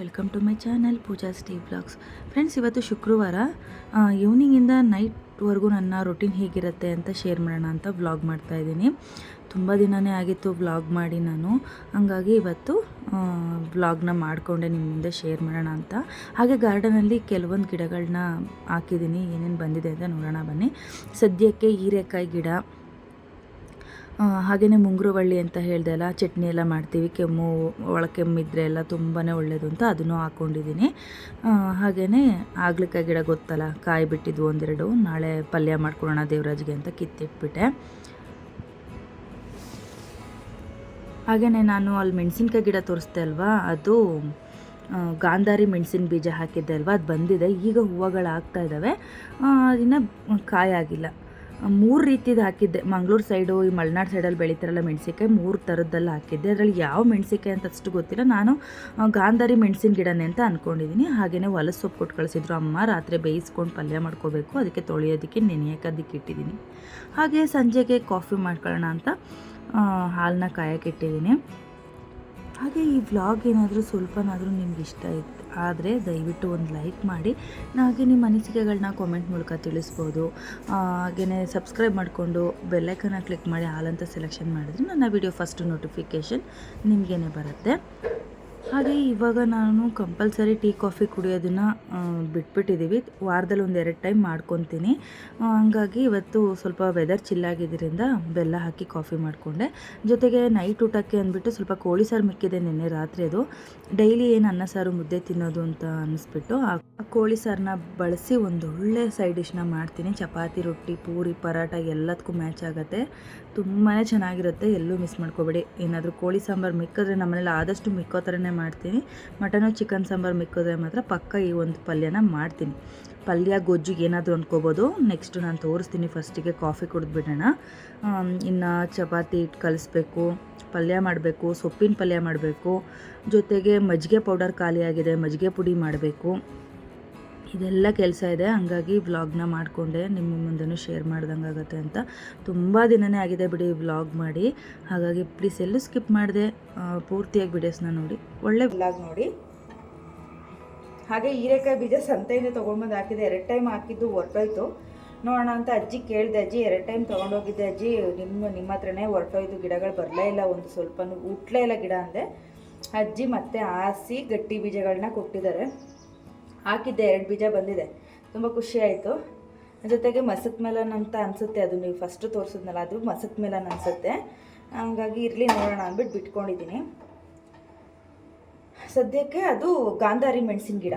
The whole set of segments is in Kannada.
Welcome to my channel Pooja stay blogs friends ಇವತ್ತು ಶುಕ್ರವಾರ ಈವ್ನಿಂಗಿಂದ ನೈಟ್ವರೆಗೂ ನನ್ನ ರೊಟೀನ್ ಹೇಗಿರುತ್ತೆ ಅಂತ ಶೇರ್ ಮಾಡೋಣ ಅಂತ ವ್ಲಾಗ್ ಮಾಡ್ತಾ ಇದ್ದೀನಿ. ತುಂಬ ದಿನವೇ ಆಗಿತ್ತು ವ್ಲಾಗ್ ಮಾಡಿ ನಾನು. ಹಂಗಾಗಿ ಇವತ್ತು ವ್ಲಾಗ್ನ ಮಾಡಿಕೊಂಡೆ ನಿಮ್ಮ ಮುಂದೆ ಶೇರ್ ಮಾಡೋಣ ಅಂತ. ಹಾಗೆ ಗಾರ್ಡನಲ್ಲಿ ಕೆಲವೊಂದು ಗಿಡಗಳನ್ನ ಹಾಕಿದ್ದೀನಿ, ಏನೇನು ಬಂದಿದೆ ಅಂತ ನೋಡೋಣ ಬನ್ನಿ. ಸದ್ಯಕ್ಕೆ ಹೀರೆಕಾಯಿ ಗಿಡ ಹಾಗೆಯೇ ಮುಂಗುರುವಳ್ಳಿ ಅಂತ ಹೇಳಿದೆ ಅಲ್ಲ, ಚಟ್ನಿ ಎಲ್ಲ ಮಾಡ್ತೀವಿ, ಕೆಮ್ಮು ಒಳ ಕೆಮ್ಮಿದ್ರೆ ಎಲ್ಲ ತುಂಬಾ ಒಳ್ಳೆಯದು ಅಂತ ಅದನ್ನು ಹಾಕ್ಕೊಂಡಿದ್ದೀನಿ ಹಾಗೆಯೇ ಆಗ್ಲಿಕಾಯಿ ಗಿಡ ಗೊತ್ತಲ್ಲ ಕಾಯಿ ಬಿಟ್ಟಿದ್ವು ಒಂದೆರಡು, ನಾಳೆ ಪಲ್ಯ ಮಾಡ್ಕೊಳ್ಳೋಣ ದೇವರಾಜ್ಗೆ ಅಂತ ಕಿತ್ತಿಟ್ಬಿಟ್ಟೆ. ಹಾಗೆಯೇ ನಾನು ಅಲ್ಲಿ ಮೆಣಸಿನ್ಕಾಯಿ ಗಿಡ ತೋರಿಸ್ದೆ ಅಲ್ವಾ, ಅದು ಗಾಂಧಾರಿ ಮೆಣಸಿನ ಬೀಜ ಹಾಕಿದ್ದೆ ಅಲ್ವಾ, ಅದು ಬಂದಿದೆ, ಈಗ ಹೂವುಗಳು ಆಗ್ತಾ ಇದ್ದಾವೆ ಇನ್ನು ಕಾಯಾಗಿಲ್ಲ. ಮೂರು ರೀತಿದು ಹಾಕಿದ್ದೆ. ಮಂಗಳೂರು ಸೈಡು, ಈ ಮಲೆನಾಡು ಸೈಡಲ್ಲಿ ಬೆಳೀತಾರಲ್ಲ ಮೆಣಸಿನ್ಕಾಯಿ ಮೂರು ಥರದ್ದೆಲ್ಲ ಹಾಕಿದ್ದೆ. ಅದರಲ್ಲಿ ಯಾವ ಮೆಣಸಿನ್ಕಾಯಿ ಅಂತ ಅಷ್ಟು ಗೊತ್ತಿಲ್ಲ. ನಾನು ಗಾಂಧಾರಿ ಮೆಣಸಿನ ಗಿಡನೇ ಅಂತ ಅಂದ್ಕೊಂಡಿದ್ದೀನಿ ಹಾಗೆಯೇ ಹೊಲ ಸೊಪ್ಪು ಕೊಟ್ಟು ಕಳಿಸಿದ್ರು. ಅಮ್ಮ ರಾತ್ರಿ ಬೇಯಿಸ್ಕೊಂಡು ಪಲ್ಯ ಮಾಡ್ಕೋಬೇಕು. ಅದಕ್ಕೆ ತೊಳೆಯೋದಕ್ಕೆ ನೆನೆಯೋಕ್ಕದಕ್ಕೆ ಇಟ್ಟಿದ್ದೀನಿ ಹಾಗೆ ಸಂಜೆಗೆ ಕಾಫಿ ಮಾಡ್ಕೊಳ್ಳೋಣ ಅಂತ ಹಾಲನ್ನ ಕಾಯಕ್ಕೆ ಇಟ್ಟಿದ್ದೀನಿ ಹಾಗೆ ಈ ವ್ಲಾಗ್ ಏನಾದರೂ ಸ್ವಲ್ಪನಾದರೂ ನಿಮ್ಗೆ ಇಷ್ಟ ಇತ್ತು ಆದರೆ ದಯವಿಟ್ಟು ಒಂದು ಲೈಕ್ ಮಾಡಿ. ಹಾಗೆ ನಿಮ್ಮ ಅನಿಸಿಕೆಗಳನ್ನ ಕಾಮೆಂಟ್ ಮೂಲಕ ತಿಳಿಸ್ಬೋದು. ಹಾಗೆಯೇ ಸಬ್ಸ್ಕ್ರೈಬ್ ಮಾಡಿಕೊಂಡು ಬೆಲ್ಲೈಕನ್ನ ಕ್ಲಿಕ್ ಮಾಡಿ ಹಾಲಂತ ಸೆಲೆಕ್ಷನ್ ಮಾಡಿದ್ರೆ ನನ್ನ ವಿಡಿಯೋ ಫಸ್ಟ್ ನೋಟಿಫಿಕೇಷನ್ ನಿಮಗೇನೆ ಬರುತ್ತೆ. ಹಾಗೆ ಇವಾಗ ನಾನು ಕಂಪಲ್ಸರಿ ಟೀ, ಕಾಫಿ ಕುಡಿಯೋದನ್ನು ಬಿಟ್ಬಿಟ್ಟಿದ್ದೀವಿ. ವಾರದಲ್ಲಿ ಒಂದು ಎರಡು ಟೈಮ್ ಮಾಡ್ಕೊತೀನಿ. ಹಂಗಾಗಿ ಇವತ್ತು ಸ್ವಲ್ಪ ವೆದರ್ ಚಿಲ್ಲಾಗಿದ್ದರಿಂದ ಬೆಲ್ಲ ಹಾಕಿ ಕಾಫಿ ಮಾಡಿಕೊಂಡೆ. ಜೊತೆಗೆ ನೈಟ್ ಊಟಕ್ಕೆ ಅಂದ್ಬಿಟ್ಟು ಸ್ವಲ್ಪ ಕೋಳಿ ಸಾರು ಮಿಕ್ಕಿದೆ ನಿನ್ನೆ ರಾತ್ರಿ ಅದು. ಡೈಲಿ ಏನು ಅನ್ನ ಸಾರು ಮುದ್ದೆ ತಿನ್ನೋದು ಅಂತ ಅನ್ನಿಸ್ಬಿಟ್ಟು ಆ ಕೋಳಿ ಸಾರನ್ನ ಬಳಸಿ ಒಂದು ಒಳ್ಳೆ ಸೈಡ್ ಡಿಶ್ನ ಮಾಡ್ತೀನಿ. ಚಪಾತಿ, ರೊಟ್ಟಿ, ಪೂರಿ ಪರಾಟ ಎಲ್ಲದಕ್ಕೂ ಮ್ಯಾಚ್ ಆಗುತ್ತೆ. ತುಂಬಾ ಚೆನ್ನಾಗಿರುತ್ತೆ. ಎಲ್ಲೂ ಮಿಸ್ ಮಾಡ್ಕೋಬೇಡಿ. ಏನಾದರೂ ಕೋಳಿ ಸಾಂಬಾರು ಮಿಕ್ಕಿದ್ರೆ ನಮ್ಮನೇಲಿ ಆದಷ್ಟು ಮಿಕ್ಕೋ ಥರನೇ ಮಾಡ್ತೀನಿ. ಮಟನು, ಚಿಕನ್, ಸಾಂಬಾರು ಮಿಕ್ಕಿದ್ರೆ ಮಾತ್ರ ಪಕ್ಕ ಈ ಒಂದು ಪಲ್ಯನ ಮಾಡ್ತೀನಿ. ಪಲ್ಯ, ಗೊಜ್ಜಿಗೆ ಏನಾದರೂ ಅಂದ್ಕೋಬೋದು ನೆಕ್ಸ್ಟ್ ನಾನು ತೋರಿಸ್ತೀನಿ ಫಸ್ಟಿಗೆ ಕಾಫಿ ಕುಡಿದ್ಬಿಡೋಣ ಇನ್ನು ಚಪಾತಿ ಇಟ್ಟು ಕಲಿಸ್ಬೇಕು, ಪಲ್ಯ ಮಾಡಬೇಕು, ಸೊಪ್ಪಿನ ಪಲ್ಯ ಮಾಡಬೇಕು. ಜೊತೆಗೆ ಮಜ್ಜಿಗೆ ಪೌಡರ್ ಖಾಲಿಯಾಗಿದೆ, ಮಜ್ಜಿಗೆ ಪುಡಿ ಮಾಡಬೇಕು. ಇದೆಲ್ಲ ಕೆಲಸ ಇದೆ. ಹಂಗಾಗಿ ವ್ಲಾಗ್ನ ಮಾಡಿಕೊಂಡೆ. ನಿಮ್ಮ ಮುಂದೆನೂ ಶೇರ್ ಮಾಡ್ದಂಗೆ ಆಗುತ್ತೆ ಅಂತ ತುಂಬ ದಿನವೇ ಆಗಿದೆ ಬಿಡಿ ವ್ಲಾಗ್ ಮಾಡಿ. ಹಾಗಾಗಿ ಪ್ಲೀಸ್ ಎಲ್ಲೂ ಸ್ಕಿಪ್ ಮಾಡಿದೆ. ಪೂರ್ತಿಯಾಗಿ ವಿಡಿಯೋಸ್ನ ನೋಡಿ. ಒಳ್ಳೆ ವ್ಲಾಗ್ ನೋಡಿ. ಹಾಗೆ ಹೀರೆಕಾಯಿ ಬೀಜ ಸಂತೆಯಿಂದ ತೊಗೊಂಡ್ಬಂದು ಹಾಕಿದೆ. ಎರಡು ಟೈಮ್ ಹಾಕಿದ್ದು ಹೊರಟೋಯ್ತು. ನೋಡೋಣ ಅಂತ ಅಜ್ಜಿ ಕೇಳಿದೆ, ಅಜ್ಜಿ, ಎರಡು ಟೈಮ್ ತೊಗೊಂಡೋಗಿದ್ದೆ ಅಜ್ಜಿ. ನಿಮ್ಮ ನಿಮ್ಮ ಹತ್ರನೇ ಹೊರಟೋಯ್ತು. ಗಿಡಗಳು ಬರಲೇ ಇಲ್ಲ. ಒಂದು ಸ್ವಲ್ಪ ಹುಟ್ಲೇ ಇಲ್ಲ ಗಿಡ ಅಂದೆ. ಅಜ್ಜಿ ಮತ್ತೆ ಹಾಸಿ ಗಟ್ಟಿ ಬೀಜಗಳನ್ನ ಕೊಟ್ಟಿದ್ದಾರೆ. ಹಾಕಿದ್ದೆ, ಎರಡು ಬೀಜ ಬಂದಿದೆ. ತುಂಬ ಖುಷಿ ಆಯಿತು. ಜೊತೆಗೆ ಮಸಕ್ ಮೆಲನ್ ಅಂತ ಅನಿಸುತ್ತೆ ಅದು ನೀವು ಫಸ್ಟು ತೋರಿಸಿದ್ನಲ್ಲ, ಅದು ಮಸಕ್ ಮೆಲನ್ ಅನಿಸುತ್ತೆ. ಹಂಗಾಗಿ ಇರಲಿ ನೋಡೋಣ ಅಂದ್ಬಿಟ್ಟು ಬಿಟ್ಕೊಂಡಿದ್ದೀನಿ ಸದ್ಯಕ್ಕೆ ಅದು ಗಾಂಧಾರಿ ಮೆಣಸಿನ ಗಿಡ.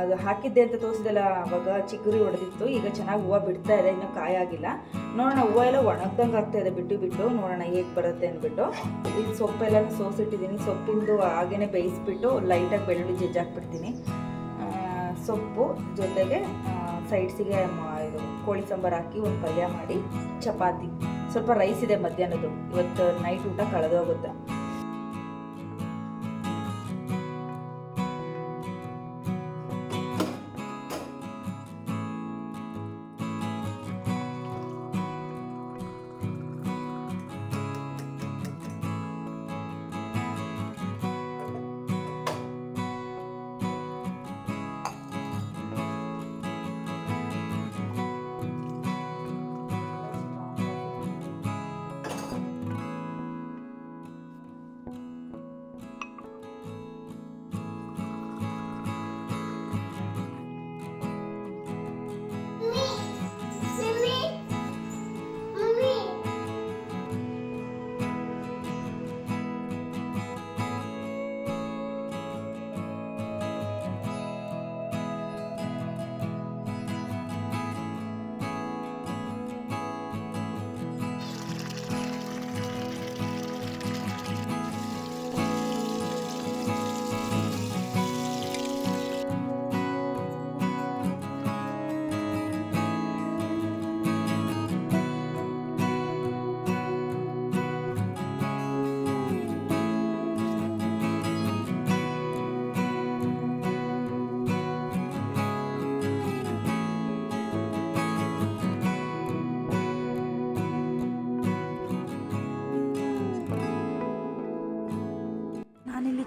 ಅದು ಹಾಕಿದ್ದೆ ಅಂತ ತೋರಿಸಿದೆಲ್ಲ ಅವಾಗ ಚಿಗುರಿ ಹೊಡೆದಿತ್ತು. ಈಗ ಚೆನ್ನಾಗಿ ಹೂವು ಬಿಡ್ತಾ ಇದೆ, ಇನ್ನೂ ಕಾಯಾಗಿಲ್ಲ ನೋಡೋಣ, ಹೂವು ಎಲ್ಲ ಒಣಗ್ದಂಗೆ ಆಗ್ತಾ ಇದೆ, ಬಿಟ್ಟು ಬಿಟ್ಟು. ನೋಡೋಣ ಹೇಗೆ ಬರುತ್ತೆ ಅಂದ್ಬಿಟ್ಟು. ಇಲ್ಲಿ ಸೊಪ್ಪೆಲ್ಲ ಸೋಸಿಟ್ಟಿದ್ದೀನಿ ಸೊಪ್ಪಿಂದು ಹಾಗೇ ಬೇಯಿಸ್ಬಿಟ್ಟು ಲೈಟಾಗಿ ಬೆಳ್ಳುಳ್ಳಿ ಜಜ್ಜಾಕ್ಬಿಡ್ತೀನಿ. ಸೊಪ್ಪು ಜೊತೆಗೆ ಸೈಡ್ಸಿಗೆ ಇದು ಕೋಳಿ ಸಾಂಬಾರು ಹಾಕಿ ಒಂದು ಪಲ್ಯ ಮಾಡಿ, ಚಪಾತಿ. ಸ್ವಲ್ಪ ರೈಸ್ ಇದೆ ಮಧ್ಯಾಹ್ನದ್ದು. ಇವತ್ತು ನೈಟ್ ಊಟ ಕಳೆದೋಗುತ್ತೆ.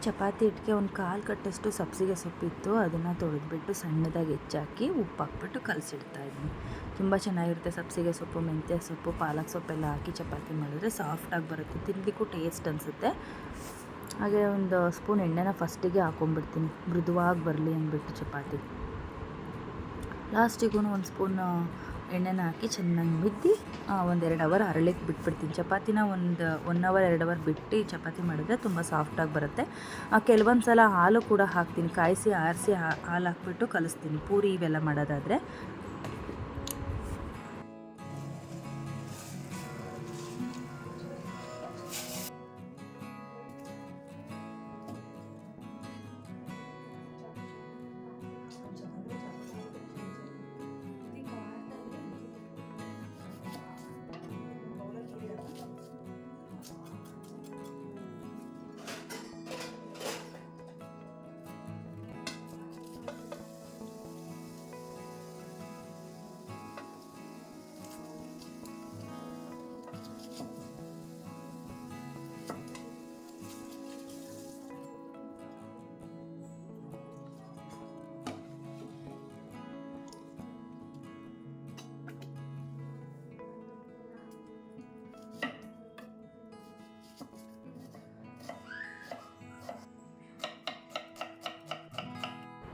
ಚಪಾತಿ ಇಟ್ಟಿಗೆ ಒಂದು ಕಾಲು ಕಟ್ಟಷ್ಟು ಸಬ್ಸಿಗೆ ಸೊಪ್ಪಿತ್ತು ಅದನ್ನು ತೊಳೆದ್ಬಿಟ್ಟು ಸಣ್ಣದಾಗಿ ಹೆಚ್ಚಾಕಿ ಉಪ್ಪು ಹಾಕ್ಬಿಟ್ಟು ಕಲಸಿಡ್ತಾ ಇದ್ದೀನಿ ತುಂಬ ಚೆನ್ನಾಗಿರುತ್ತೆ ಸಬ್ಸಿಗೆ ಸೊಪ್ಪು, ಮೆಂತ್ಯ ಸೊಪ್ಪು, ಪಾಲಕ್ ಸೊಪ್ಪೆಲ್ಲ ಹಾಕಿ ಚಪಾತಿ ಮಾಡಿದ್ರೆ ಸಾಫ್ಟಾಗಿ ಬರುತ್ತೆ ತಿನ್ನಲಿಕ್ಕೂ ಟೇಸ್ಟ್ ಅನಿಸುತ್ತೆ. ಹಾಗೆ ಒಂದು ಸ್ಪೂನ್ ಎಣ್ಣೆನ ಫಸ್ಟಿಗೆ ಹಾಕೊಂಡ್ಬಿಡ್ತೀನಿ, ಮೃದುವಾಗಿ ಬರಲಿ ಅಂದ್ಬಿಟ್ಟು ಚಪಾತಿ. ಲಾಸ್ಟಿಗೂ ಒಂದು ಸ್ಪೂನ್ ಎಣ್ಣೆನ ಹಾಕಿ ಚೆನ್ನಾಗಿ ಮಿದ್ದಿ ಒಂದೆರಡು ಅವರ್ ಅರಳಿಕ್ಕೆ ಬಿಟ್ಬಿಡ್ತೀನಿ. ಚಪಾತಿನ ಒಂದು ಒನ್ ಅವರ್ ಎರಡು ಅವರ್ ಬಿಟ್ಟು ಚಪಾತಿ ಮಾಡಿದ್ರೆ ತುಂಬ ಸಾಫ್ಟಾಗಿ ಬರುತ್ತೆ. ಕೆಲವೊಂದು ಸಲ ಹಾಲು ಕೂಡ ಹಾಕ್ತೀನಿ. ಕಾಯಿಸಿ, ಆರಿಸಿ ಹಾಲು ಹಾಕ್ಬಿಟ್ಟು ಕಲಿಸ್ತೀನಿ. ಪೂರಿ ಇವೆಲ್ಲ ಮಾಡೋದಾದರೆ.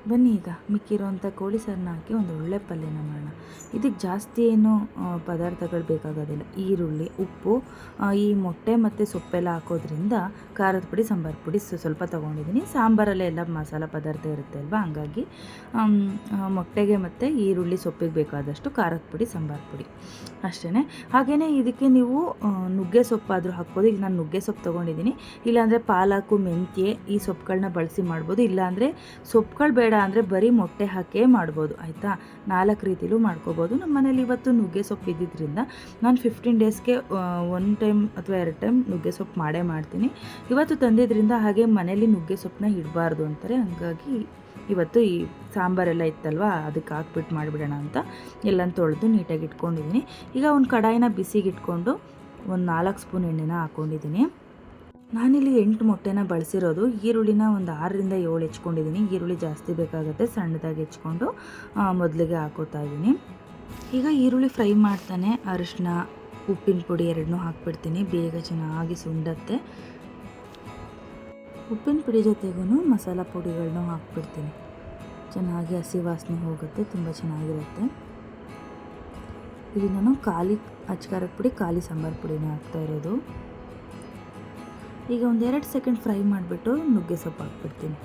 ಬನ್ನಿ ಈಗ ಮಿಕ್ಕಿರೋಂಥ ಕೋಳಿ ಸಾರನ್ನ ಹಾಕಿ ಒಂದು ಒಳ್ಳೆ ಪಲ್ಯನ ಮಾಡೋಣ. ಇದಕ್ಕೆ ಜಾಸ್ತಿ ಏನು ಪದಾರ್ಥಗಳು ಬೇಕಾಗೋದಿಲ್ಲ. ಈರುಳ್ಳಿ, ಉಪ್ಪು ಈ ಮೊಟ್ಟೆ ಮತ್ತು ಸೊಪ್ಪೆಲ್ಲ ಹಾಕೋದ್ರಿಂದ ಖಾರದ ಪುಡಿ, ಸಾಂಬಾರು ಪುಡಿ ಸ್ವ- ಸ್ವಲ್ಪ ತೊಗೊಂಡಿದ್ದೀನಿ ಸಾಂಬಾರಲ್ಲೇ ಎಲ್ಲ ಮಸಾಲ ಪದಾರ್ಥ ಇರುತ್ತೆ ಅಲ್ವಾ? ಹಂಗಾಗಿ ಮೊಟ್ಟೆಗೆ ಮತ್ತು ಈರುಳ್ಳಿ, ಸೊಪ್ಪಿಗೆ ಬೇಕಾದಷ್ಟು ಖಾರದ ಪುಡಿ, ಸಾಂಬಾರು ಪುಡಿ ಅಷ್ಟೇ ಹಾಗೆಯೇ ಇದಕ್ಕೆ ನೀವು ನುಗ್ಗೆ ಸೊಪ್ಪಾದರೂ ಹಾಕ್ಬೋದು. ಈಗ ನಾನು ನುಗ್ಗೆ ಸೊಪ್ಪು ತೊಗೊಂಡಿದ್ದೀನಿ ಇಲ್ಲಾಂದರೆ ಪಾಲಕು, ಮೆಂತ್ಯೆ ಈ ಸೊಪ್ಪುಗಳನ್ನ ಬಳಸಿ ಮಾಡ್ಬೋದು. ಇಲ್ಲಾಂದರೆ ಸೊಪ್ಪುಗಳು ಬೇಡ ಅಂದರೆ ಬರೀ ಮೊಟ್ಟೆ ಹಾಕೇ ಮಾಡ್ಬೋದು. ಆಯಿತಾ? ನಾಲ್ಕು ರೀತಿಲೂ ಮಾಡ್ಕೋಬೋದು. ನಮ್ಮ ಮನೇಲಿ ಇವತ್ತು ನುಗ್ಗೆ ಸೊಪ್ಪು ಇದ್ದಿದ್ದರಿಂದ ನಾನು ಫಿಫ್ಟೀನ್ ಡೇಸ್ಗೆ ಒನ್ ಟೈಮ್ ಅಥವಾ ಎರಡು ಟೈಮ್ ನುಗ್ಗೆ ಸೊಪ್ಪು ಮಾಡೇ ಮಾಡ್ತೀನಿ. ಇವತ್ತು ತಂದಿದ್ದರಿಂದ ಹಾಗೆ ಮನೇಲಿ ನುಗ್ಗೆ ಸೊಪ್ಪನ್ನ ಇಡಬಾರ್ದು ಅಂತಾರೆ. ಹಂಗಾಗಿ ಇವತ್ತು ಈ ಸಾಂಬಾರೆಲ್ಲ ಇತ್ತಲ್ವ, ಅದಕ್ಕೆ ಹಾಕ್ಬಿಟ್ಟು ಮಾಡಿಬಿಡೋಣ ಅಂತ ಎಲ್ಲನ ತೊಳೆದು ನೀಟಾಗಿ ಇಟ್ಕೊಂಡಿದ್ದೀನಿ. ಈಗ ಒಂದು ಕಡಾಯಿನ ಬಿಸಿಗೆ ಇಟ್ಕೊಂಡು ಒಂದು ನಾಲ್ಕು ಸ್ಪೂನ್ ಎಣ್ಣೆನ ಹಾಕ್ಕೊಂಡಿದ್ದೀನಿ ನಾನಿಲ್ಲಿ ಎಂಟು ಮೊಟ್ಟೆನ ಬಳಸಿರೋದು. ಈರುಳ್ಳಿನ ಒಂದು ಆರರಿಂದ ಏಳು ಹೆಚ್ಕೊಂಡಿದ್ದೀನಿ. ಈರುಳ್ಳಿ ಜಾಸ್ತಿ ಬೇಕಾಗುತ್ತೆ, ಸಣ್ಣದಾಗಿ ಹೆಚ್ಕೊಂಡು ಮೊದಲಿಗೆ ಹಾಕೋತಾ ಇದ್ದೀನಿ. ಈಗ ಈರುಳ್ಳಿ ಫ್ರೈ ಮಾಡ್ತಾನೆ. ಅರಿಶಿನ ಉಪ್ಪಿನ ಪುಡಿ ಎರಡನ್ನೂ ಹಾಕ್ಬಿಡ್ತೀನಿ. ಬೇಗ ಚೆನ್ನಾಗಿ ಸುಂಡತ್ತೆ. ಉಪ್ಪಿನ ಪುಡಿ ಜೊತೆಗೂ ಮಸಾಲ ಪುಡಿಗಳನ್ನೂ ಹಾಕ್ಬಿಡ್ತೀನಿ. ಚೆನ್ನಾಗಿ ಹಸಿ ವಾಸನೆ ಹೋಗುತ್ತೆ. ತುಂಬ ಚೆನ್ನಾಗಿರುತ್ತೆ. ಇಲ್ಲಿ ನಾನು ಖಾಲಿ ಅಚ್ಕಾರದ ಪುಡಿ, ಖಾಲಿ ಸಾಂಬಾರು ಪುಡಿನ ಹಾಕ್ತಾ ಇರೋದು. ಈಗ ಒಂದೆರಡು ಸೆಕೆಂಡ್ ಫ್ರೈ ಮಾಡಿಬಿಟ್ಟು ನುಗ್ಗೆ ಸೊಪ್ಪು ಹಾಕ್ಬಿಡ್ತೀನಿ.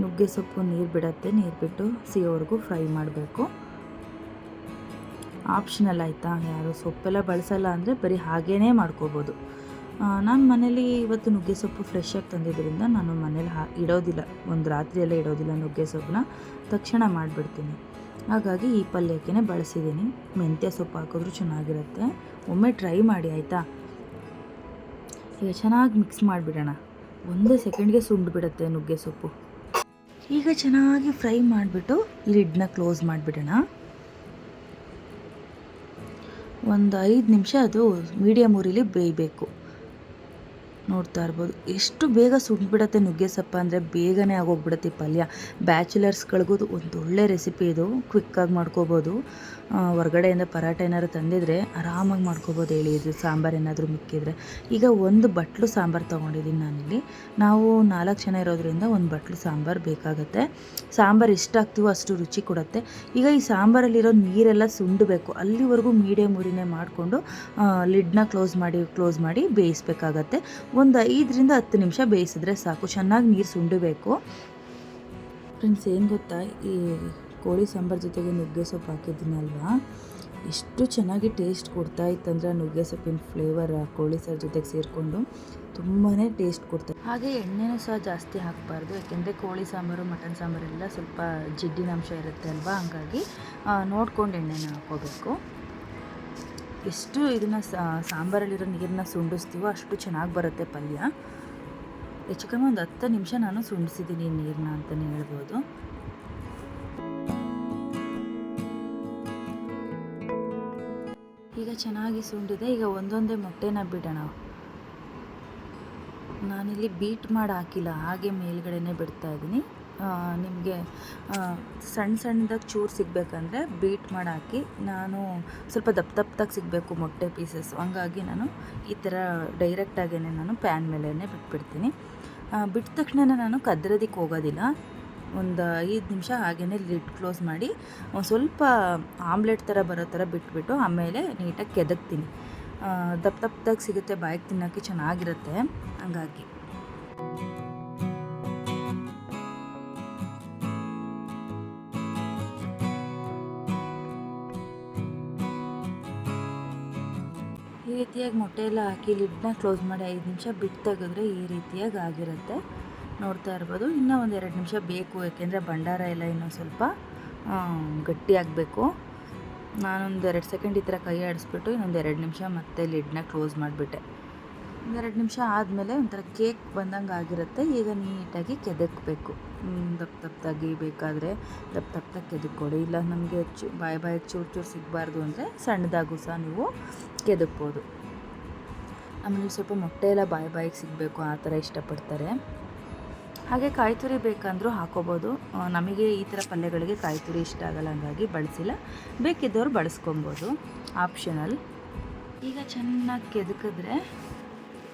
ನುಗ್ಗೆ ಸೊಪ್ಪು ನೀರು ಬಿಡತ್ತೆ. ನೀರು ಬಿಟ್ಟು ಸಿಯೋವರೆಗೂ ಫ್ರೈ ಮಾಡಬೇಕು. ಆಪ್ಷನಲ್ ಆಯಿತಾ? ಯಾರು ಸೊಪ್ಪೆಲ್ಲ ಬಳಸಲ್ಲ ಅಂದರೆ ಬರೀ ಹಾಗೇ ಮಾಡ್ಕೋಬೋದು. ನಾನು ಮನೇಲಿ ಇವತ್ತು ನುಗ್ಗೆ ಸೊಪ್ಪು ಫ್ರೆಶಾಗಿ ತಂದಿದ್ದರಿಂದ ನಾನು ಮನೇಲಿ ಹಾ, ಇಡೋದಿಲ್ಲ. ಒಂದು ರಾತ್ರಿಯೆಲ್ಲ ಇಡೋದಿಲ್ಲ ನುಗ್ಗೆ ಸೊಪ್ಪನ್ನ. ತಕ್ಷಣ ಮಾಡಿಬಿಡ್ತೀನಿ. ಹಾಗಾಗಿ ಈ ಪಲ್ಯಕ್ಕೆ ಬಳಸಿದ್ದೀನಿ. ಮೆಂತ್ಯ ಸೊಪ್ಪು ಹಾಕಿದ್ರೂ ಚೆನ್ನಾಗಿರುತ್ತೆ. ಒಮ್ಮೆ ಟ್ರೈ ಮಾಡಿ, ಆಯಿತಾ? ಈಗ ಚೆನ್ನಾಗಿ ಮಿಕ್ಸ್ ಮಾಡಿಬಿಡೋಣ. ಒಂದೇ ಸೆಕೆಂಡ್ಗೆ ಸುಂಡು ಬಿಡುತ್ತೆ ನುಗ್ಗೆ ಸೊಪ್ಪು. ಈಗ ಚೆನ್ನಾಗಿ ಫ್ರೈ ಮಾಡಿಬಿಟ್ಟು ಲಿಡ್ನ ಕ್ಲೋಸ್ ಮಾಡಿಬಿಡೋಣ. ಒಂದು ಐದು ನಿಮಿಷ ಅದು ಮೀಡಿಯಮ್ ಊರಿಲಿ ಬೇಯಬೇಕು. ನೋಡ್ತಾ ಇರ್ಬೋದು. ಎಷ್ಟು ಬೇಗ ಸುಟ್ಬಿಡತ್ತೆ ನುಗ್ಗೆ ಸೊಪ್ಪು ಅಂದರೆ ಬೇಗನೆ ಆಗೋಗ್ಬಿಡತ್ತೆ ಈ ಪಲ್ಯ. ಬ್ಯಾಚುಲರ್ಸ್ಗಳಿಗೂ ಒಂದು ಒಳ್ಳೆ ರೆಸಿಪಿ ಇದು. ಕ್ವಿಕ್ಕಾಗಿ ಮಾಡ್ಕೋಬೋದು. ಹೊರ್ಗಡೆಯಿಂದ ಪರಾಟ ಏನಾದ್ರು ತಂದಿದ್ರೆ ಆರಾಮಾಗಿ ಮಾಡ್ಕೋಬೋದು ಹೇಳಿ. ಇದು ಸಾಂಬಾರು ಏನಾದರೂ ಮಿಕ್ಕಿದ್ರೆ. ಈಗ ಒಂದು ಬಟ್ಲು ಸಾಂಬಾರು ತೊಗೊಂಡಿದ್ದೀನಿ ನಾನಿಲ್ಲಿ. ನಾವು ನಾಲ್ಕು ಜನ ಇರೋದ್ರಿಂದ ಒಂದು ಬಟ್ಲು ಸಾಂಬಾರು ಬೇಕಾಗುತ್ತೆ. ಸಾಂಬಾರು ಎಷ್ಟು ಆಗ್ತೀವೋ ಅಷ್ಟು ರುಚಿ ಕೊಡುತ್ತೆ. ಈಗ ಈ ಸಾಂಬಾರಲ್ಲಿರೋ ನೀರೆಲ್ಲ ಸುಂಡಬೇಕು. ಅಲ್ಲಿವರೆಗೂ ಮೀಡಿಯಮ್ ಉರಿನೇ ಮಾಡಿಕೊಂಡು ಲಿಡ್ನ ಕ್ಲೋಸ್ ಮಾಡಿ ಕ್ಲೋಸ್ ಮಾಡಿ ಬೇಯಿಸ್ಬೇಕಾಗತ್ತೆ. ಒಂದು ಐದರಿಂದ ಹತ್ತು ನಿಮಿಷ ಬೇಯಿಸಿದ್ರೆ ಸಾಕು. ಚೆನ್ನಾಗಿ ನೀರು ಸುಂಡಬೇಕು. ಫ್ರೆಂಡ್ಸ್, ಏನು ಗೊತ್ತಾ? ಈ ಕೋಳಿ ಸಾಂಬಾರು ಜೊತೆಗೆ ನುಗ್ಗೆ ಸೊಪ್ಪು ಹಾಕಿದ್ದೀನಲ್ವಾ ಎಷ್ಟು ಚೆನ್ನಾಗಿ ಟೇಸ್ಟ್ ಕೊಡ್ತಾ ಇತ್ತಂದ್ರೆ ನುಗ್ಗೆ ಸೊಪ್ಪಿನ ಫ್ಲೇವರ್ ಕೋಳಿ ಸಾರು ಜೊತೆಗೆ ಸೇರಿಕೊಂಡು ತುಂಬಾ ಟೇಸ್ಟ್ ಕೊಡ್ತಾರೆ ಹಾಗೆ ಎಣ್ಣೆನೂ ಸಹ ಜಾಸ್ತಿ ಹಾಕಬಾರ್ದು, ಯಾಕೆಂದರೆ ಕೋಳಿ ಸಾಂಬಾರು, ಮಟನ್ ಸಾಂಬಾರು ಎಲ್ಲ ಸ್ವಲ್ಪ ಜಿಡ್ಡಿನ ಅಂಶ ಇರುತ್ತೆ ಅಲ್ವಾ? ಹಂಗಾಗಿ ನೋಡ್ಕೊಂಡು ಎಣ್ಣೆನ ಹಾಕೋಬೇಕು ಎಷ್ಟು ಇದನ್ನು ಸಾಂಬಾರಲ್ಲಿರೋ ನೀರನ್ನ ಸುಂಡಿಸ್ತೀವೋ ಅಷ್ಟು ಚೆನ್ನಾಗಿ ಬರುತ್ತೆ ಪಲ್ಯ. ಹೆಚ್ಚು ಕಮ್ಮಿ ಒಂದು ಹತ್ತು ನಿಮಿಷ ನಾನು ಸುಂಡಿಸಿದ್ದೀನಿ ನೀರನ್ನ ಅಂತಲೇ ಹೇಳ್ಬೋದು. ಈಗ ಚೆನ್ನಾಗಿ ಸುಂಡಿದೆ, ಈಗ ಒಂದೊಂದೇ ಮೊಟ್ಟೆನ ಬಿಡೋಣ. ನಾನಿಲ್ಲಿ ಬೀಟ್ ಮಾಡಿ ಹಾಕಿಲ್ಲ, ಹಾಗೆ ಮೇಲ್ಗಡೆನೇ ಬಿಡ್ತಾ ಇದ್ದೀನಿ. ನಿಮಗೆ ಸಣ್ಣ ಸಣ್ಣದಾಗಿ ಚೂರು ಸಿಗಬೇಕಂದ್ರೆ ಬೀಟ್ ಮಾಡಿ ಹಾಕಿ, ನಾನು ಸ್ವಲ್ಪ ದಪ್ಪ ದಪ್ಪದಾಗಿ ಸಿಗಬೇಕು ಮೊಟ್ಟೆ ಪೀಸಸ್. ಹಂಗಾಗಿ ನಾನು ಈ ಥರ ಡೈರೆಕ್ಟಾಗೇ ನಾನು ಪ್ಯಾನ್ ಮೇಲೇ ಬಿಟ್ಬಿಡ್ತೀನಿ. ಬಿಟ್ಟ ತಕ್ಷಣ ನಾನು ಕದ್ರೋದಕ್ಕೆ ಹೋಗೋದಿಲ್ಲ. ಒಂದು ಐದು ನಿಮಿಷ ಹಾಗೆಯೇ ಲಿಡ್ ಕ್ಲೋಸ್ ಮಾಡಿ ಒಂದು ಸ್ವಲ್ಪ ಆಮ್ಲೆಟ್ ಥರ ಬರೋ ಥರ ಬಿಟ್ಬಿಟ್ಟು ಆಮೇಲೆ ನೀಟಾಗಿ ಕೆದಕ್ತೀನಿ. ದಪ್ಪ ದಪ್ಪದಾಗ ಸಿಗುತ್ತೆ ಬಾಯಿಗೆ ತಿನ್ನೋಕ್ಕೆ ಚೆನ್ನಾಗಿರುತ್ತೆ, ಹಂಗಾಗಿ. ಈ ರೀತಿಯಾಗಿ ಮೊಟ್ಟೆ ಎಲ್ಲ ಹಾಕಿ ಲಿಡ್ನ ಕ್ಲೋಸ್ ಮಾಡಿ ಐದು ನಿಮಿಷ ಬಿಟ್ಟು ತೆಗೆದ್ರೆ ಈ ರೀತಿಯಾಗಿ ಆಗಿರುತ್ತೆ. ನೋಡ್ತಾ ಇರ್ಬೋದು. ಇನ್ನೂ ಒಂದು ಎರಡು ನಿಮಿಷ ಬೇಕು, ಯಾಕೆಂದರೆ ಭಂಡಾರ ಎಲ್ಲ ಇನ್ನೂ ಸ್ವಲ್ಪ ಗಟ್ಟಿಯಾಗಬೇಕು ನಾನೊಂದು ಎರಡು ಸೆಕೆಂಡ್ ಈ ಥರ ಕೈ ಆಡಿಸ್ಬಿಟ್ಟು ಇನ್ನೊಂದು ಎರಡು ನಿಮಿಷ ಮತ್ತೆ ಲಿಡ್ನ ಕ್ಲೋಸ್ ಮಾಡಿಬಿಟ್ಟೆ. ಒಂದೆರಡು ನಿಮಿಷ ಆದಮೇಲೆ ಒಂಥರ ಕೇಕ್ ಬಂದಂಗೆ ಆಗಿರುತ್ತೆ. ಈಗ ನೀಟಾಗಿ ಕೆದಕ್ಬೇಕು. ದಪ್ಪ ದಪ್ಪದಾಗಿ ಬೇಕಾದರೆ ದಪ್ಪ ದಪ್ಪದಾಗಿ ಕೆದಕ್ಕೊಡಿ. ಇಲ್ಲ ನಮಗೆ ಚು, ಬಾಯಿ ಬಾಯಿಗೆ ಚೂರು ಚೂರು ಸಿಗಬಾರ್ದು ಅಂದರೆ ಸಣ್ಣದಾಗೂ ಸಹ ನೀವು ಕೆದಕ್ಬೋದು. ಆಮೇಲೆ ಸ್ವಲ್ಪ ಮೊಟ್ಟೆ ಎಲ್ಲ ಬಾಯಿ ಬಾಯಿಗೆ ಸಿಗಬೇಕು, ಆ ಥರ ಇಷ್ಟಪಡ್ತಾರೆ. ಹಾಗೆ ಕಾಯಿ ತುರಿ ಬೇಕಂದರೂ ಹಾಕೋಬೋದು. ನಮಗೆ ಈ ಥರ ಪಲ್ಯಗಳಿಗೆ ಕಾಯಿ ತುರಿ ಇಷ್ಟ ಆಗಲ್ಲ, ಹಂಗಾಗಿ ಬಳಸಿಲ್ಲ. ಬೇಕಿದ್ದವ್ರು ಬಳಸ್ಕೊಬೋದು. ಆಪ್ಷನಲ್ ಈಗ ಚೆನ್ನಾಗಿ ಕೆದಕಿದ್ರೆ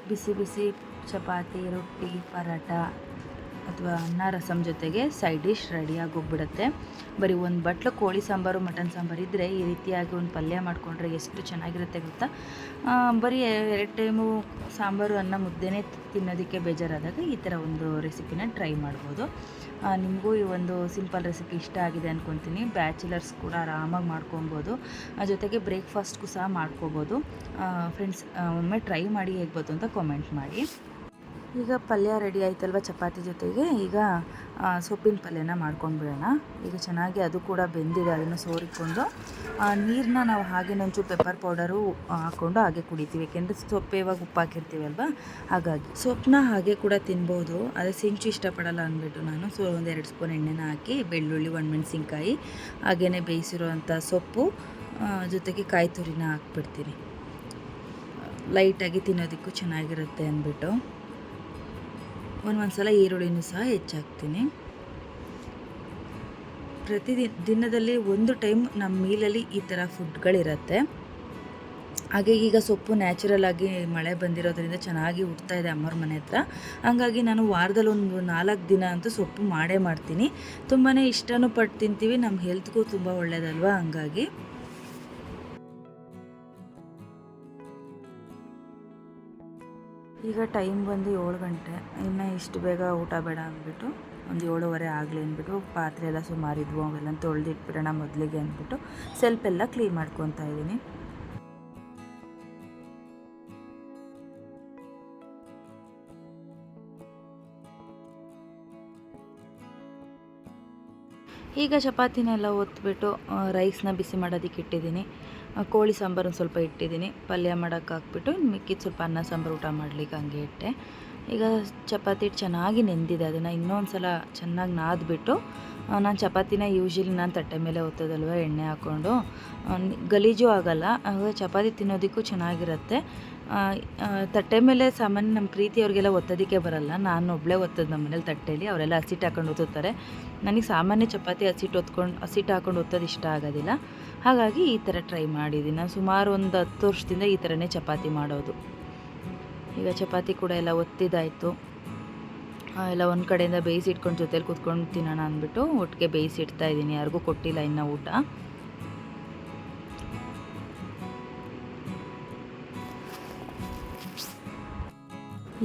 ಬಿಸಿ ಬಿಸಿ ಚಪಾತಿ, ರೊಟ್ಟಿ ಪರಾಟ ಅಥವಾ ಅನ್ನ ರಸಮ್ ಜೊತೆಗೆ ಸೈಡ್ ಡಿಶ್ ರೆಡಿಯಾಗಿ ಹೋಗ್ಬಿಡುತ್ತೆ. ಬರೀ ಒಂದು ಬಟ್ಲು, ಕೋಳಿ ಸಾಂಬಾರು ಮಟನ್ ಸಾಂಬಾರು ಇದ್ದರೆ ಈ ರೀತಿಯಾಗಿ ಒಂದು ಪಲ್ಯ ಮಾಡಿಕೊಂಡ್ರೆ ಎಷ್ಟು ಚೆನ್ನಾಗಿರುತ್ತೆ ಗೊತ್ತಾ? ಬರೀ ಎರಡು ಟೈಮು ಸಾಂಬಾರು, ಅನ್ನ ಮುದ್ದೆನೇ ತಿನ್ನೋದಕ್ಕೆ ಬೇಜಾರಾದಾಗ ಈ ಥರ ಒಂದು ರೆಸಿಪಿನ ಟ್ರೈ ಮಾಡ್ಬೋದು. ನಿಮಗೂ ಈ ಒಂದು ಸಿಂಪಲ್ ರೆಸಿಪಿ ಇಷ್ಟ ಆಗಿದೆ ಅಂದ್ಕೊತೀನಿ ಬ್ಯಾಚುಲರ್ಸ್ ಕೂಡ ಆರಾಮಾಗಿ ಮಾಡ್ಕೊಬೋದು. ಜೊತೆಗೆ ಬ್ರೇಕ್ಫಾಸ್ಟ್ಗೂ ಸಹ ಮಾಡ್ಕೋಬೋದು. ಫ್ರೆಂಡ್ಸ್ ಒಮ್ಮೆ ಟ್ರೈ ಮಾಡಿ ಹೇಗ್ಬೋದು ಅಂತ ಕಾಮೆಂಟ್ ಮಾಡಿ. ಈಗ ಪಲ್ಯ ರೆಡಿ ಆಯ್ತಲ್ವ ಚಪಾತಿ ಜೊತೆಗೆ? ಈಗ ಸೊಪ್ಪಿನ ಪಲ್ಯನ ಮಾಡ್ಕೊಂಡ್ಬಿಡೋಣ ಈಗ ಚೆನ್ನಾಗಿ ಅದು ಕೂಡ ಬೆಂದಿದೆ, ಅದನ್ನು ಸೋರಿಕೊಂಡು. ನೀರನ್ನ ನಾವು ಹಾಗೆ ಒಂಚೂರು ಪೆಪ್ಪರ್ ಪೌಡರು ಹಾಕ್ಕೊಂಡು ಹಾಗೆ ಕುಡಿತೀವಿ. ಏಕೆಂದರೆ ಸೊಪ್ಪು ಇವಾಗ ಉಪ್ಪು ಹಾಕಿರ್ತೀವಲ್ವ? ಹಾಗಾಗಿ. ಸೊಪ್ಪನ್ನ ಹಾಗೆ ಕೂಡ ತಿನ್ಬೋದು. ಅದೇ ಸಿಂಚು ಇಷ್ಟಪಡಲ್ಲ ಅಂದ್ಬಿಟ್ಟು ನಾನು. ಸೊ, ಒಂದೆರಡು ಸ್ಪೂನ್ ಎಣ್ಣೆನ ಹಾಕಿ, ಬೆಳ್ಳುಳ್ಳಿ, ಒಣಮೆಣ್ಸಿನ್ಕಾಯಿ ಹಾಗೆಯೇ ಬೇಯಿಸಿರುವಂಥ ಸೊಪ್ಪು ಜೊತೆಗೆ ಕಾಯಿ ತುರಿನ ಹಾಕ್ಬಿಡ್ತೀನಿ. ಲೈಟಾಗಿ ತಿನ್ನೋದಕ್ಕೂ ಚೆನ್ನಾಗಿರುತ್ತೆ ಅಂದ್ಬಿಟ್ಟು. ಒಂದೊಂದು ಸಲ ಈರುಳ್ಳಿನೂ ಸಹ ಹೆಚ್ಚಾಕ್ತೀನಿ. ಪ್ರತಿ ದಿನದಲ್ಲಿ ಒಂದು ಟೈಮ್ ನಮ್ಮ ಮೀಲಲ್ಲಿ ಈ ಥರ ಫುಡ್ಗಳಿರುತ್ತೆ. ಹಾಗೆ ಈಗ ಸೊಪ್ಪು ನ್ಯಾಚುರಲ್ ಆಗಿ ಮಳೆ ಬಂದಿರೋದ್ರಿಂದ ಚೆನ್ನಾಗಿ ಹುಡ್ತಾ ಇದೆ ಅಮ್ಮರ ಮನೆ ಹತ್ರ. ಹಂಗಾಗಿ ನಾನು ವಾರದಲ್ಲಿ ಒಂದು ನಾಲ್ಕು ದಿನ ಅಂತೂ ಸೊಪ್ಪು ಮಾಡೇ ಮಾಡ್ತೀನಿ. ತುಂಬಾ ಇಷ್ಟನೂ ಪಟ್ಟು ತಿಂತೀವಿ, ನಮ್ಮ ಹೆಲ್ತ್ಗೂ ತುಂಬ ಒಳ್ಳೆಯದಲ್ವಾ ಹಂಗಾಗಿ. ಈಗ ಟೈಮ್ ಬಂದು ಏಳು ಗಂಟೆ. ಇನ್ನು ಇಷ್ಟು ಬೇಗ ಊಟ ಬೇಡ ಅಂದ್ಬಿಟ್ಟು ಒಂದು ಏಳುವರೆ ಆಗಲಿ ಅಂದ್ಬಿಟ್ಟು ಪಾತ್ರೆ ಎಲ್ಲ ಸುಮಾರಿದ್ವು ಅವೆಲ್ಲ ತೊಳೆದಿಟ್ಬಿಡೋಣ ಮೊದಲಿಗೆ ಅಂದ್ಬಿಟ್ಟು ಸ್ವಲ್ಪ ಎಲ್ಲ ಕ್ಲೀನ್ ಮಾಡ್ಕೊತಾ ಇದ್ದೀನಿ. ಈಗ ಚಪಾತಿನೆಲ್ಲ ಒತ್ಬಿಟ್ಟು ರೈಸ್ನ ಬಿಸಿ ಮಾಡೋದಕ್ಕೆ ಇಟ್ಟಿದ್ದೀನಿ. ಕೋಳಿ ಸಾಂಬಾರನ್ನು ಸ್ವಲ್ಪ ಇಟ್ಟಿದ್ದೀನಿ. ಪಲ್ಯ ಮಾಡೋಕೆ ಹಾಕ್ಬಿಟ್ಟು ಇನ್ನು ಮಿಕ್ಕಿದ ಸ್ವಲ್ಪ ಅನ್ನ, ಸಾಂಬಾರು, ಊಟ ಮಾಡ್ಲಿಕ್ಕೆ ಹಂಗೆ ಇಟ್ಟೆ. ಈಗ ಚಪಾತಿ ಚೆನ್ನಾಗಿ ನೆಂದಿದೆ. ಅದನ್ನು ಇನ್ನೊಂದು ಸಲ ಚೆನ್ನಾಗಿ ನಾದ್ಬಿಟ್ಟು ನಾನು ಚಪಾತಿನ ಯೂಶ್ವಲಿ ನಾನು ತಟ್ಟೆ ಮೇಲೆ ಒತ್ತೋದಲ್ವ, ಎಣ್ಣೆ ಹಾಕ್ಕೊಂಡು ಗಲೀಜು ಆಗಲ್ಲ, ಹಾಗೆ ಚಪಾತಿ ತಿನ್ನೋದಕ್ಕೂ ಚೆನ್ನಾಗಿರುತ್ತೆ. ತಟ್ಟೆ ಮೇಲೆ ಸಾಮಾನ್ಯ ನಮ್ಮ ಪ್ರೀತಿಯವ್ರಿಗೆಲ್ಲ ಒತ್ತೋದಕ್ಕೆ ಬರಲ್ಲ. ನಾನು ಒಬ್ಬಳೇ ಒತ್ತೋದು ನಮ್ಮ ಮನೇಲಿ ತಟ್ಟೆಯಲ್ಲಿ ಅವರೆಲ್ಲ ಹಸಿಟ್ಟು ಹಾಕೊಂಡು ಒತ್ತುತ್ತಾರೆ. ನನಗೆ ಸಾಮಾನ್ಯ ಚಪಾತಿ ಹಸಿಟ್ಟು ಒತ್ಕೊಂಡು ಹಸಿಟ್ಟು ಹಾಕೊಂಡು ಒತ್ತೋದು ಇಷ್ಟ ಆಗೋದಿಲ್ಲ. ಹಾಗಾಗಿ ಈ ಥರ ಟ್ರೈ ಮಾಡಿದ್ದೀನಿ ನಾನು ಸುಮಾರು ಒಂದು ಹತ್ತು ವರ್ಷದಿಂದ ಈ ಥರನೇ ಚಪಾತಿ ಮಾಡೋದು. ಈಗ ಚಪಾತಿ ಕೂಡ ಎಲ್ಲ ಒತ್ತಿದಾಯಿತು. ಎಲ್ಲ ಒಂದು ಕಡೆಯಿಂದ ಬೇಯಿಸಿಟ್ಕೊಂಡು ಜೊತೆಲಿ ಕೂತ್ಕೊಂಡು ತಿನ್ನೋಣ ಅಂದ್ಬಿಟ್ಟು ಒಟ್ಟಿಗೆ ಬೇಯಿಸಿಡ್ತಾ ಇದ್ದೀನಿ. ಯಾರಿಗೂ ಕೊಟ್ಟಿಲ್ಲ ಇನ್ನು ಊಟ.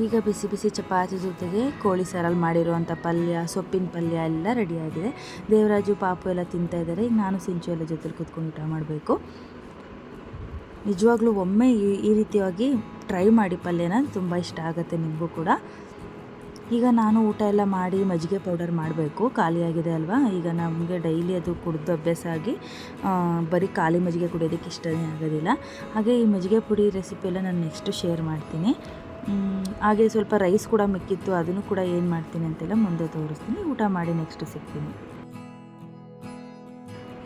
ಈಗ ಬಿಸಿ ಬಿಸಿ ಚಪಾತಿ ಜೊತೆಗೆ ಕೋಳಿ ಸಾರಲ್ಲಿ ಮಾಡಿರುವಂಥ ಪಲ್ಯ, ಸೊಪ್ಪಿನ ಪಲ್ಯ ಎಲ್ಲ ರೆಡಿಯಾಗಿದೆ ದೇವರಾಜು, ಪಾಪು ಎಲ್ಲ ತಿಂತಾ ಇದ್ದಾರೆ. ಈಗ ನಾನು ಸಿಂಚು ಎಲ್ಲ ಜೊತೆಲಿ ಕೂತ್ಕೊಂಡು ಊಟ ಮಾಡಬೇಕು. ನಿಜವಾಗ್ಲೂ ಒಮ್ಮೆ ಈ ಈ ರೀತಿಯಾಗಿ ಟ್ರೈ ಮಾಡಿ ಪಲ್ಯನ ತುಂಬ ಇಷ್ಟ ಆಗುತ್ತೆ ನಿಮಗೂ ಕೂಡ. ಈಗ ನಾನು ಊಟ ಎಲ್ಲ ಮಾಡಿ ಮಜ್ಜಿಗೆ ಪೌಡರ್ ಮಾಡಬೇಕು. ಖಾಲಿಯಾಗಿದೆ ಅಲ್ವಾ? ಈಗ ನಮಗೆ ಡೈಲಿ ಅದು ಕುಡಿದು ಅಭ್ಯಾಸ ಆಗಿ ಬರೀ ಖಾಲಿ ಮಜ್ಜಿಗೆ ಕುಡಿಯೋದಕ್ಕೆ ಇಷ್ಟನೇ ಆಗೋದಿಲ್ಲ. ಹಾಗೆ ಈ ಮಜ್ಜಿಗೆ ಪುಡಿ ರೆಸಿಪಿ ಎಲ್ಲ ನಾನು ನೆಕ್ಸ್ಟ್ ಶೇರ್ ಮಾಡ್ತೀನಿ. ಹಾಗೆ ಸ್ವಲ್ಪ ರೈಸ್ ಕೂಡ ಮಿಕ್ಕಿತ್ತು, ಅದನ್ನು ಕೂಡ ಏನು ಮಾಡ್ತೀನಿ ಅಂತೆಲ್ಲ ಮುಂದೆ ತೋರಿಸ್ತೀನಿ. ಊಟ ಮಾಡಿ ನೆಕ್ಸ್ಟ್ ಸಿಗ್ತೀನಿ.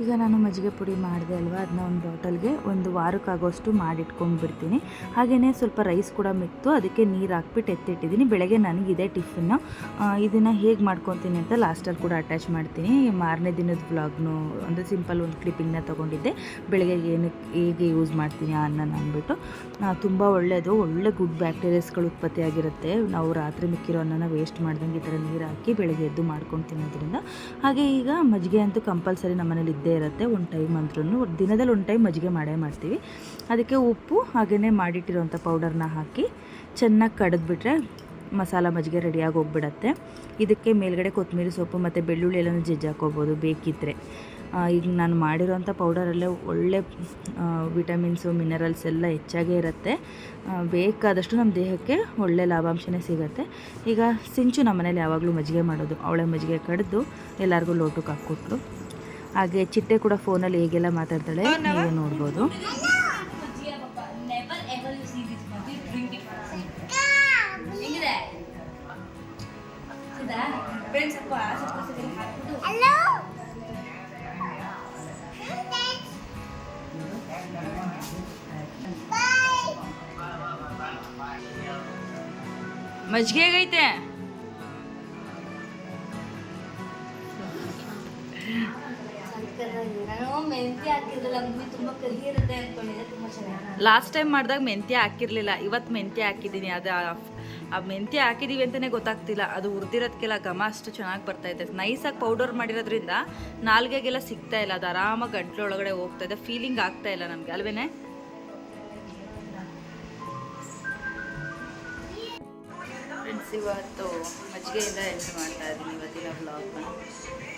ಈಗ ನಾನು ಮಜ್ಜಿಗೆ ಪುಡಿ ಮಾಡಿದೆ ಅಲ್ವಾ? ಅದನ್ನ ಒಂದು ಬಾಟಲ್ಗೆ ಒಂದು ವಾರಕ್ಕಾಗೋಷ್ಟು ಮಾಡಿಟ್ಕೊಂಡು ಬಿಡ್ತೀನಿ. ಹಾಗೆಯೇ ಸ್ವಲ್ಪ ರೈಸ್ ಕೂಡ ಮಿಕ್ತು, ಅದಕ್ಕೆ ನೀರು ಹಾಕ್ಬಿಟ್ಟು ಎತ್ತಿಟ್ಟಿದ್ದೀನಿ ಬೆಳಗ್ಗೆ ನನಗೆ ಇದೇ ಟಿಫನ್ನು ಇದನ್ನು ಹೇಗೆ ಮಾಡ್ಕೊತೀನಿ ಅಂತ ಲಾಸ್ಟಲ್ಲಿ ಕೂಡ ಅಟ್ಯಾಚ್ ಮಾಡ್ತೀನಿ. ಮಾರನೇ ದಿನದ ವ್ಲಾಗ್ನು ಅಂದರೆ ಸಿಂಪಲ್ ಒಂದು ಕ್ಲಿಪ್ಪಿಂಗ್ನ ತೊಗೊಂಡಿದ್ದೆ. ಬೆಳಗ್ಗೆ ಏನಕ್ಕೆ ಹೇಗೆ ಯೂಸ್ ಮಾಡ್ತೀನಿ ಅನ್ನನ ಅಂದ್ಬಿಟ್ಟು. ತುಂಬ ಒಳ್ಳೆಯದು ಒಳ್ಳೆ ಗುಡ್ ಬ್ಯಾಕ್ಟೀರಿಯಾಸ್ಗಳು ಉತ್ಪತ್ತಿ ಆಗಿರುತ್ತೆ. ನಾವು ರಾತ್ರಿ ಮಿಕ್ಕಿರೋ ಅನ್ನನ ವೇಸ್ಟ್ ಮಾಡ್ದಂಗೆ ಈ ಥರ ನೀರು ಹಾಕಿ ಬೆಳಗ್ಗೆ ಎದ್ದು ಮಾಡ್ಕೊಂಡು ತಿನ್ನೋದ್ರಿಂದ. ಹಾಗೆ ಈಗ ಮಜ್ಜಿಗೆ ಅಂತೂ ಕಂಪಲ್ಸರಿ ನಮ್ಮನೇಲಿ ಇದ್ದೇ ಇರುತ್ತೆ, ಒಂದು ಟೈಮ್ ಅಂದ್ರೂ ದಿನದಲ್ಲಿ ಒಂದು ಟೈಮ್ ಮಜ್ಜಿಗೆ ಮಾಡೇ ಮಾಡ್ತೀವಿ. ಅದಕ್ಕೆ ಉಪ್ಪು ಹಾಗೆಯೇ ಮಾಡಿಟ್ಟಿರೋಂಥ ಪೌಡರ್ನ ಹಾಕಿ ಚೆನ್ನಾಗಿ ಕಡಿದ್ಬಿಟ್ರೆ ಮಸಾಲ ಮಜ್ಜಿಗೆ ರೆಡಿಯಾಗಿ ಹೋಗ್ಬಿಡತ್ತೆ. ಇದಕ್ಕೆ ಮೇಲ್ಗಡೆ ಕೊತ್ತಂಬರಿ ಸೊಪ್ಪು ಮತ್ತು ಬೆಳ್ಳುಳ್ಳಿ ಎಲ್ಲನೂ ಜಜ್ಜಾಕೋಬೋದು ಬೇಕಿದ್ದರೆ ಈಗ ನಾನು ಮಾಡಿರೋಂಥ ಪೌಡರಲ್ಲೇ ಒಳ್ಳೆ ವಿಟಮಿನ್ಸು ಮಿನರಲ್ಸ್ ಎಲ್ಲ ಹೆಚ್ಚಾಗೇ ಇರುತ್ತೆ. ಬೇಕಾದಷ್ಟು ನಮ್ಮ ದೇಹಕ್ಕೆ ಒಳ್ಳೆ ಲಾಭಾಂಶನೇ ಸಿಗುತ್ತೆ. ಈಗ ಸಿಂಚು ನಮ್ಮ ಮನೇಲಿ ಯಾವಾಗಲೂ ಮಜ್ಜಿಗೆ ಮಾಡೋದು. ಅವಳೆ ಮಜ್ಜಿಗೆ ಕಡಿದು ಎಲ್ಲರಿಗೂ ಲೋಟಕ್ಕೆ ಹಾಕ್ಕೊಟ್ಲು. ಹಾಗೆ ಚಿಟ್ಟೆ ಕೂಡ ಫೋನಲ್ಲಿ ಹೇಗೆಲ್ಲ ಮಾತಾಡ್ತಾಳೆ ನೀವೇ ನೋಡ್ಬೋದು. ಮಜ್ಜಿಗೆ ever ಲಾಸ್ಟ್ ಟೈಮ್ ಮಾಡಿದಾಗ ಮೆಂತ್ಯ ಹಾಕಿರಲಿಲ್ಲ. ಇವತ್ತು ಮೆಂತ್ಯ ಹಾಕಿದ್ದೀನಿ. ಅದು ಆ- ಮೆಂತ್ಯ ಹಾಕಿದೀವಿ ಅಂತಲೇ ಗೊತ್ತಾಗ್ತಿಲ್ಲ. ಅದು ಉರ್ದಿರೋದಕ್ಕೆಲ್ಲ ಘಮ ಅಷ್ಟು ಚೆನ್ನಾಗಿ ಬರ್ತಾ ಇದೆ. ನೈಸಾಗಿ ಪೌಡರ್ ಮಾಡಿರೋದ್ರಿಂದ ನಾಲ್ಗೆಗೆಲ್ಲ ಸಿಗ್ತಾ ಇಲ್ಲ. ಅದು ಆರಾಮಾಗಿ ಗಂಟ್ಲು ಒಳಗಡೆ ಹೋಗ್ತಾ ಇದೆ. ಫೀಲಿಂಗ್ ಆಗ್ತಾ ಇಲ್ಲ ನಮ್ಗೆ. ಅಲ್ವೇನೆ? ಫ್ರೆಂಡ್ಸ್ ಇವತ್ತು ಮಜ್ಜಿಗೆಯಿಂದ ಎಂಟ್ರಿ ಮಾಡ್ತಾ ಇದ್ದೀನಿ ಇವತ್ತಿನ ಬ್ಲಾಗ್ನ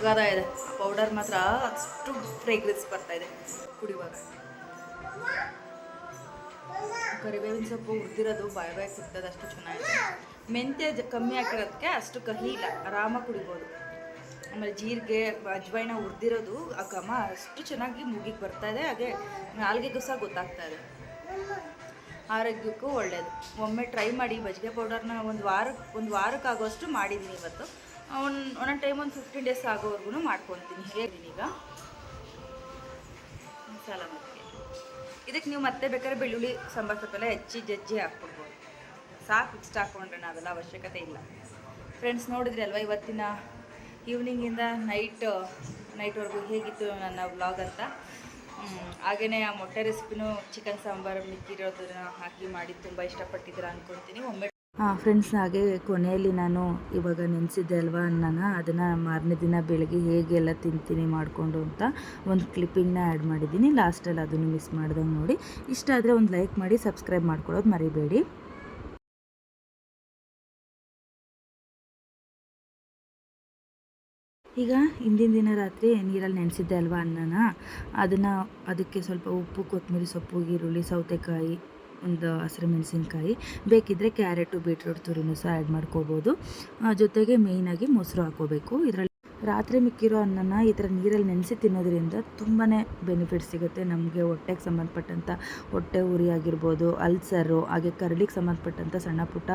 ಸಗದ ಇದೆ. ಪೌಡರ್ ಮಾತ್ರ ಅಷ್ಟು ಫ್ರೇಗ್ರೆನ್ಸ್ ಬರ್ತಾ ಇದೆ. ಕುಡಿಯುವಾಗ. ಕರಿಬೇವಿನ ಸೊಪ್ಪು ಹುರಿದಿರೋದು ಬಾಯ್ ಬಾಯ್ ಸಿಗ್ತದೆ, ಅಷ್ಟು ಚೆನ್ನಾಗಿದೆ ಮೆಂತ್ಯ ಕಮ್ಮಿ ಹಾಕಿರೋದಕ್ಕೆ ಅಷ್ಟು ಕಹಿ ಇಲ್ಲ ಆರಾಮಾಗಿ ಕುಡಿಬೋದು. ಆಮೇಲೆ ಜೀರಿಗೆ, ಅಜ್ವಾಯಿನ ಹುರಿದಿರೋದು ಆ ಘಮ ಅಷ್ಟು ಚೆನ್ನಾಗಿ ಮೂಗಿಗೆ ಬರ್ತಾ ಇದೆ, ಹಾಗೆ ನಾಲ್ಗೆಗೂ ಸಹ ಗೊತ್ತಾಗ್ತಾ ಇದೆ. ಆರೋಗ್ಯಕ್ಕೂ ಒಳ್ಳೆಯದು ಒಮ್ಮೆ ಟ್ರೈ ಮಾಡಿ ಮಜ್ಜಿಗೆ ಪೌಡರ್ನ ಒಂದು ವಾರಕ್ಕೆ ಒಂದು ವಾರಕ್ಕಾಗೋಷ್ಟು ಮಾಡಿದ್ದೀನಿ ಇವತ್ತು. ಒಂದು ಒಂದೊಂದು ಟೈಮ್ ಒಂದು ಫಿಫ್ಟೀನ್ ಡೇಸ್ ಆಗೋವರೆಗೂ ಮಾಡ್ಕೊತೀನಿ. ಈಗ. ಮಸಾಲ ಮಜ್ಜಿಗೆ. ಇದಕ್ಕೆ ನೀವು ಮತ್ತೆ ಬೇಕಾದ್ರೆ ಬೆಳ್ಳುಳ್ಳಿ, ಸಾಂಬಾರು ಸೊಪ್ಪೆಲ್ಲ ಹೆಚ್ಚಿ ಜಜ್ಜಿ ಹಾಕ್ಬಿಡ್ಬೋದು ಸಾಕು, ಇಷ್ಟ ಹಾಕ್ಕೊಂಡ್ರೆ ನಾವೆಲ್ಲ ಅವಶ್ಯಕತೆ ಇಲ್ಲ. ಫ್ರೆಂಡ್ಸ್ ನೋಡಿದ್ರಿ ಅಲ್ವಾ ಇವತ್ತಿನ ಈವ್ನಿಂಗಿಂದ ನೈಟ್ ನೈಟ್ವರೆಗೂ ಹೇಗಿತ್ತು ನನ್ನ ವ್ಲಾಗ್ ಅಂತ? ಹಾಗೆಯೇ ಆ ಮೊಟ್ಟೆ ರೆಸಿಪಿನೂ ಚಿಕನ್ ಸಾಂಬಾರು, ಮಿಕ್ಕಿರೋದನ್ನು ಹಾಕಿ ಮಾಡಿ ತುಂಬ ಇಷ್ಟಪಟ್ಟಿದ್ದೀರಾ ಅಂದ್ಕೊಳ್ತೀನಿ ಒಮ್ಮೆ ಹಾಂ ಫ್ರೆಂಡ್ಸ್ ಹಾಗೆ ಕೊನೆಯಲ್ಲಿ ನಾನು ಇವಾಗ ನೆನೆಸಿದ್ದೆ ಅಲ್ವಾ ಅನ್ನನ ಅದನ್ನು ಮಾರನೇ ದಿನ ಬೆಳಗ್ಗೆ ಹೇಗೆಲ್ಲ ತಿಂತೀನಿ ಮಾಡಿಕೊಂಡು ಅಂತ ಒಂದು ಕ್ಲಿಪ್ಪಿಂಗ್ನ ಆ್ಯಡ್ ಮಾಡಿದ್ದೀನಿ. ಲಾಸ್ಟಲ್ಲಿ ಅದನ್ನು ಮಿಸ್ ಮಾಡ್ದಂಗೆ ನೋಡಿ. ಇಷ್ಟ ಆದರೆ ಒಂದು ಲೈಕ್ ಮಾಡಿ ಸಬ್ಸ್ಕ್ರೈಬ್ ಮಾಡ್ಕೊಳ್ಳೋದು ಮರಿಬೇಡಿ. ಈಗ ಹಿಂದಿನ ದಿನ ರಾತ್ರಿ ನೀರಲ್ಲಿ ನೆನೆಸಿದ್ದೆ ಅಲ್ವಾ ಅನ್ನನ ಅದನ್ನು ಅದಕ್ಕೆ ಸ್ವಲ್ಪ ಉಪ್ಪು ಕೊತ್ತಂಬರಿ ಸೊಪ್ಪು, ಈರುಳ್ಳಿ, ಸೌತೆಕಾಯಿ ಒಂದು ಹಸಿರು ಮೆಣಸಿನ್ಕಾಯಿ ಬೇಕಿದ್ದರೆ ಕ್ಯಾರೆಟು, ಬೀಟ್ರೂಟ್ ತುರಿನೂ ಸಹ ಆ್ಯಡ್ ಮಾಡ್ಕೋಬೋದು. ಜೊತೆಗೆ ಮೇಯ್ನಾಗಿ ಮೊಸರು ಹಾಕ್ಕೋಬೇಕು. ಇದರಲ್ಲಿ ರಾತ್ರಿ ಮಿಕ್ಕಿರೋ ಅನ್ನನ ಈ ಥರ ನೀರಲ್ಲಿ ನೆನೆಸಿ ತಿನ್ನೋದ್ರಿಂದ ತುಂಬಾ ಬೆನಿಫಿಟ್ ಸಿಗುತ್ತೆ ನಮಗೆ ಹೊಟ್ಟೆಗೆ ಸಂಬಂಧಪಟ್ಟಂಥ. ಹೊಟ್ಟೆ ಉರಿ ಆಗಿರ್ಬೋದು, ಅಲ್ಸರು, ಹಾಗೆ ಕರಳಿಗೆ ಸಂಬಂಧಪಟ್ಟಂಥ ಸಣ್ಣ ಪುಟ್ಟ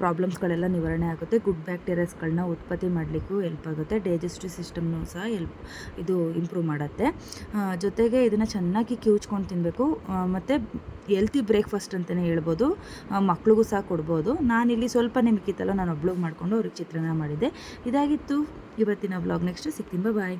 ಪ್ರಾಬ್ಲಮ್ಸ್ಗಳೆಲ್ಲ ನಿವಾರಣೆ ಆಗುತ್ತೆ. ಗುಡ್ ಬ್ಯಾಕ್ಟೀರಿಯಾಸ್ಗಳನ್ನ ಉತ್ಪತ್ತಿ ಮಾಡಲಿಕ್ಕೂ ಹೆಲ್ಪ್ ಆಗುತ್ತೆ. ಡೈಜೆಸ್ಟಿವ್ ಸಿಸ್ಟಮ್ನೂ ಸಹ ಹೆಲ್ಪ್ ಇದು ಇಂಪ್ರೂವ್ ಮಾಡುತ್ತೆ. ಜೊತೆಗೆ ಇದನ್ನು ಚೆನ್ನಾಗಿ ಕಿವುಚ್ಕೊಂಡು ತಿನ್ನಬೇಕು ಮತ್ತು ಹೆಲ್ತಿ ಬ್ರೇಕ್ಫಾಸ್ಟ್ ಅಂತಲೇ ಹೇಳ್ಬೋದು. ಮಕ್ಳಿಗೂ ಸಹ ಕೊಡ್ಬೋದು. ನಾನಿಲ್ಲಿ ಸ್ವಲ್ಪನೇ ಮಿಕ್ಕಿತ್ತಲ್ಲ ನಾನು ಒಬ್ಳಿಗೆ ಮಾಡಿಕೊಂಡು ಅವ್ರಿಗೆ ಚಿತ್ರಾನ್ನ ಮಾಡಿದ್ದೆ. ಇದಾಗಿತ್ತು. ಇವತ್ತಿನ ವ್ಲಾಗ್ ನೆಕ್ಸ್ಟ್ ಸಿಗ್ತೀನಿ. ಬಾಯ್